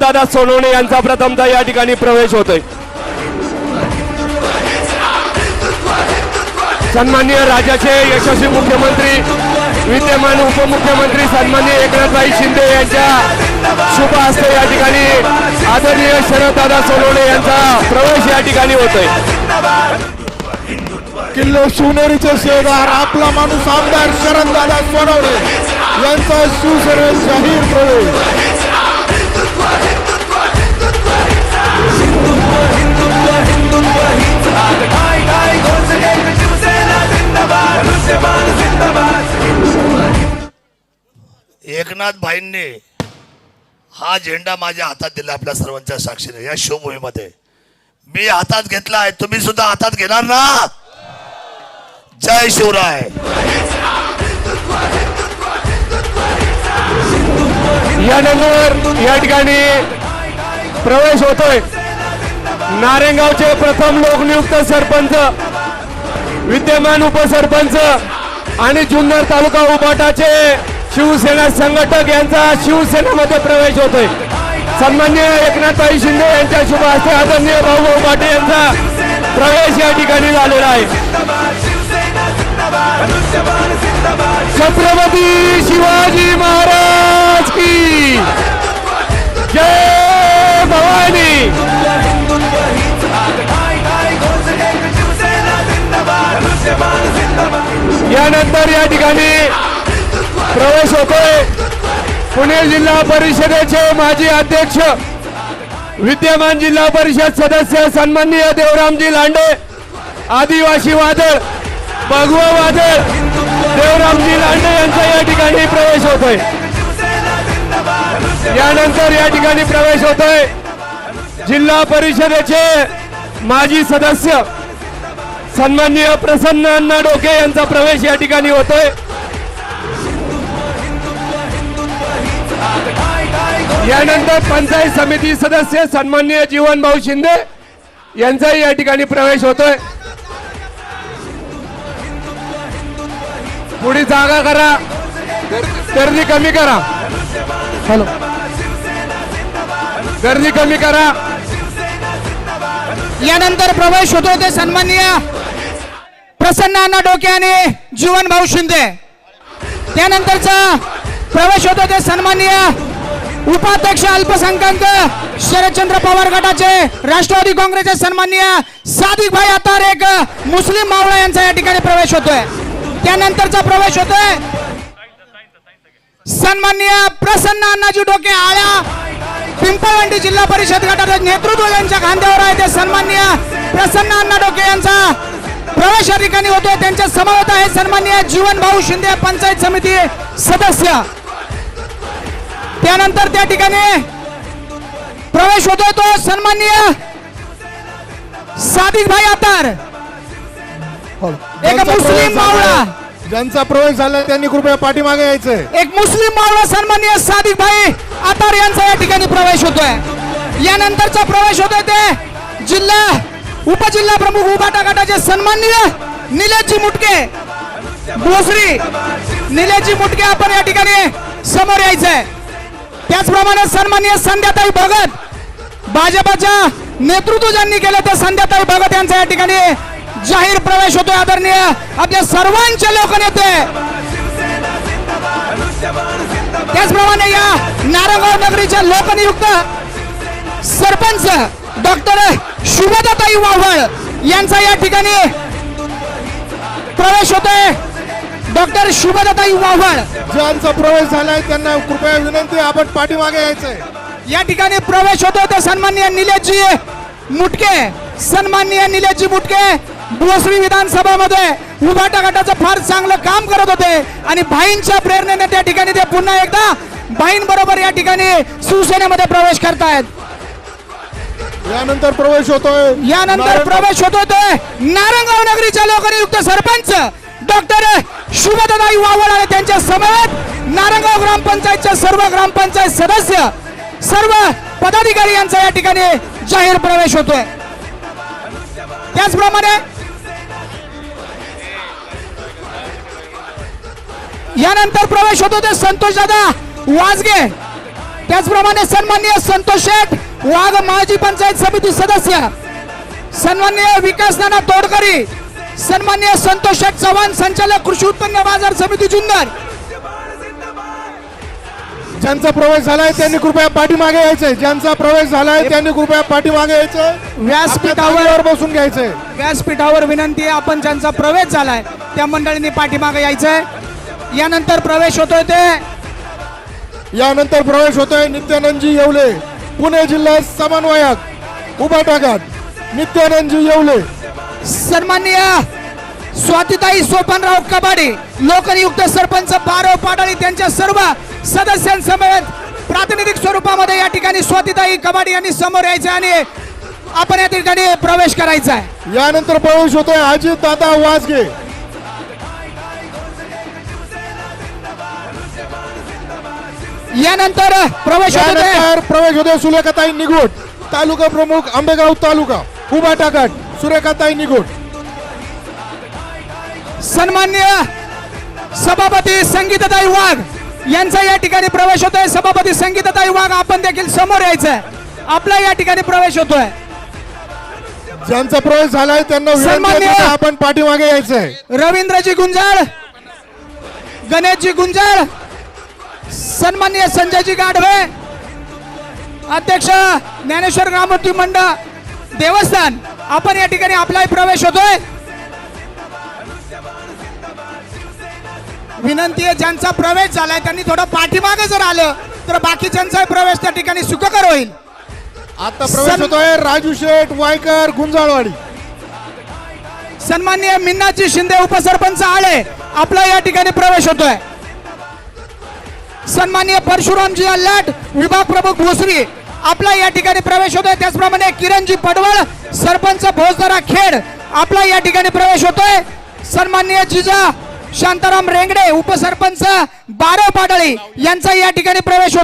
दादा सोनवणे यांचा प्रथमतः या ठिकाणी प्रवेश होतोय. सन्माननीय राज्याचे यशस्वी मुख्यमंत्री विद्यमान उपमुख्यमंत्री सन्माननीय एकनाथभाई शिंदे यांच्या शुभ हस्ते या ठिकाणी आदरणीय शरददादा सोनवणे यांचा प्रवेश या ठिकाणी होतोय. किल्लो शिवनेरीचे शेजार आपला माणूस आमदार शरणदादा सोनवणे यांचा शिवसेने जाहीर प्रवेश. एकनाथ भाईंनी हा झेंडा माझ्या हातात दिला आपल्या सर्वांच्या साक्षीने या शिवभूमीमध्ये. मी हातात घेतलाय तुम्ही सुद्धा हातात घेणार ना? जय शिवराय. यानंतर या ठिकाणी प्रवेश होतोय. नारेगावचे प्रथम लोकनियुक्त सरपंच विद्यमान उपसरपंच आणि जुन्नर तालुका उपाटाचे शिवसेना संघटक यांचा शिवसेनेमध्ये प्रवेश होतोय. सन्मान्य एकनाथताई शिंदे यांच्या शुभ हस्ते आदरणीय भाऊ पाटे यांचा प्रवेश या ठिकाणी झालेला आहे. छत्रपती शिवाजी महाराज की जय भवानी. प्रवेश होतोय. पुणे जिल्हा परिषदेचे माजी अध्यक्ष विद्यमान जिल्हा परिषद सदस्य सन्माननीय देवरामजी लांडे आदिवासी वादळ भगवा वादळ देवरामजी लांडे यांचा या ठिकाणी प्रवेश होतोय. यानंतर या ठिकाणी प्रवेश होतोय. जिल्हा परिषदेचे माजी सदस्य सन्माननीय प्रसन्न अण्णा डोके यांचा प्रवेश या ठिकाणी होतोय. यानंतर पंचायत समिती सदस्य सन्मान्य जीवन भाऊ शिंदे यांचाही या ठिकाणी प्रवेश होतोय. पुढे जागा करा. गर्दी कमी करा. हॅलो. गर्दी कमी करा. यानंतर प्रवेश होतो ते सन्माननीय प्रसन्नाना डोक्याने डोके आणि जीवन भाऊ शिंदे. त्यानंतरचा प्रवेश होतो ते सन्माननीय उपाध्यक्ष अल्पसंख्याक शरदचंद्र पवार गटाचे राष्ट्रवादी काँग्रेसचे सन्माननीय सादिक भाई आता एक मुस्लिम मावळा यांचा या ठिकाणी प्रवेश होतोय. त्यानंतरचा प्रवेश होतोय. सन्माननीय प्रसन्न अण्णाजी डोके आळ्या पिंपळवंडी जिल्हा परिषद गटाचे नेतृत्व यांच्या खांद्यावर आहे. ते सन्माननीय प्रसन्न अण्णा डोके यांचा प्रवेश या ठिकाणी होतोय. त्यांच्या समवेत आहे सन्माननीय जीवन भाऊ शिंदे पंचायत समिती सदस्य. त्यानंतर त्या ठिकाणी प्रवेश होतोय तो सन्माननीय सादिक भाई अतार एक ज्यांचा मुस्लिम मावळा. ज्यांचा प्रवेश झाला त्यांनी कृपया पाठीमागे यायचंय. एक मुस्लिम मावळा सन्माननीय सादिक भाई आतार यांचा या ठिकाणी प्रवेश होतोय. यानंतरचा प्रवेश होतोय ते जिल्हा उपजिल्हा प्रमुख उभाटा गटाचे सन्माननीय निलेशजी मुटके. भोसरी निलेशजी मुटके आपण या ठिकाणी समोर यायचंय. त्याचप्रमाणे सन्माननीय संध्याताई भगत भाजपाच्या नेतृत्व ज्यांनी केलं ते संध्याताई भगत यांचा या ठिकाणी जाहीर प्रवेश होतोय आदरणीय आपल्या सर्वांचे लोकनेते. त्याचप्रमाणे या नारायणगाव नगरीच्या लोकनियुक्त सरपंच डॉक्टर शुभदाताई वाव्हळ यांचा या ठिकाणी प्रवेश होतोय. डॉक्टर शुभदाताई वाव्हळ ज्यांचा प्रवेश झालाय त्यांना कृपया विनंती आपण पाठीमागे यायचंय. या ठिकाणी प्रवेश होतोय ते सन्माननीय निलेशजी मुटके सन्माननीय निलेशजी मुटके भोसरी विधानसभामध्ये उभाटा गटाचं फार चांगलं काम करत होते आणि भाईंच्या प्रेरणेने त्या ठिकाणी ते पुन्हा एकदा भाईंबरोबर या ठिकाणी शिवसेनेमध्ये प्रवेश करतायत. यानंतर प्रवेश होतोय. यानंतर प्रवेश होतो ते नारंगाव नगरीच्या लोकनियुक्त सरपंच डॉक्टर शुभदाई वावळ आणि त्यांच्या समवेत. नारंगाव ग्रामपंचायतच्या सर्व ग्रामपंचायत सदस्य सर्व पदाधिकारी यांचा या ठिकाणी जाहीर प्रवेश होतोय. त्याचप्रमाणे यानंतर प्रवेश होतो ते संतोष दादा वाजगे. त्याचप्रमाणे सन्माननीय संतोष शेठ वाघ माजी पंचायत समिती सदस्य सन्माननीय विकास नाना तोडकरी सन्माननीय संतोष चव्हाण संचालक कृषी उत्पन्न बाजार समिती जुन्नर. ज्यांचा प्रवेश झालाय त्यांनी कृपया पाठीमागे यायचंय. ज्यांचा प्रवेश झालाय त्यांनी कृपया पाठीमागे यायचंय. व्यासपीठावर बसून घ्यायचंय. व्यासपीठावर विनंती आहे आपण ज्यांचा प्रवेश झालाय त्या मंडळींनी पाठीमागे यायचंय. यानंतर प्रवेश होतोय ते यानंतर प्रवेश होतोय नित्यानंदजी येवले पुणे जिल्हा समन्वयक उभाटा गट नित्यानंदजी येवले. सन्माननीय स्वातीताई सोपानराव कबाडी लोकनियुक्त सरपंच बारव पाडाळी त्यांच्या सर्व सदस्यांसमवेत प्रातिनिधिक स्वरूपामध्ये या ठिकाणी स्वातीताई कबाडी यांनी समोर यायचे आणि आपण या ठिकाणी प्रवेश करायचा आहे. यानंतर प्रवेश होतोय अजित दादा वाजगे. यानंतर प्रवेश प्रवेश होतोय सुलेखाताई निगोट तालुका प्रमुख आंबेगाव तालुका उभाटा गट सुरेखाताई निगोट सन्मान्य सभापती संगीताताई वाघ यांचा या ठिकाणी प्रवेश होतोय. सभापती संगीताताई वाघ आपण देखील समोर यायचंय. आपला या ठिकाणी प्रवेश होतोय. ज्यांचा प्रवेश झालाय त्यांना आपण पाठीमागे यायचंय. रवींद्रजी गुंजाळ गणेशजी गुंजाळ सन्मान्य संजयजी गाढवे अध्यक्ष ज्ञानेश्वर ग्रामोत्ती मंडळ देवस्थान. आपण या ठिकाणी आपलाही प्रवेश होतोय. विनंती आहे ज्यांचा प्रवेश झालाय त्यांनी थोडं पाठीमागे जर आलं तर बाकीच्यांचा प्रवेश त्या ठिकाणी सुखकर होईल. आता प्रवेश होतोय राजू शेठ वायकर गुंजाळवाडी. सन्माननीय मिन्नाजी शिंदे उपसरपंच आळे आपला या ठिकाणी प्रवेश होतोय. सन्माननीय परशुरामजी अल्लाट विभाग प्रमुख भोसरी आपला या ठिकाणी प्रवेश होतोय. त्याचप्रमाणे किरणजी पडवळ सरपंच भोजदारा खेड आपला या ठिकाणी प्रवेश होतोय. सन्मान्य जिजा शांताराम रेंगडे उपसरपंच बारव पाडळी यांचा या ठिकाणी प्रवेश होतो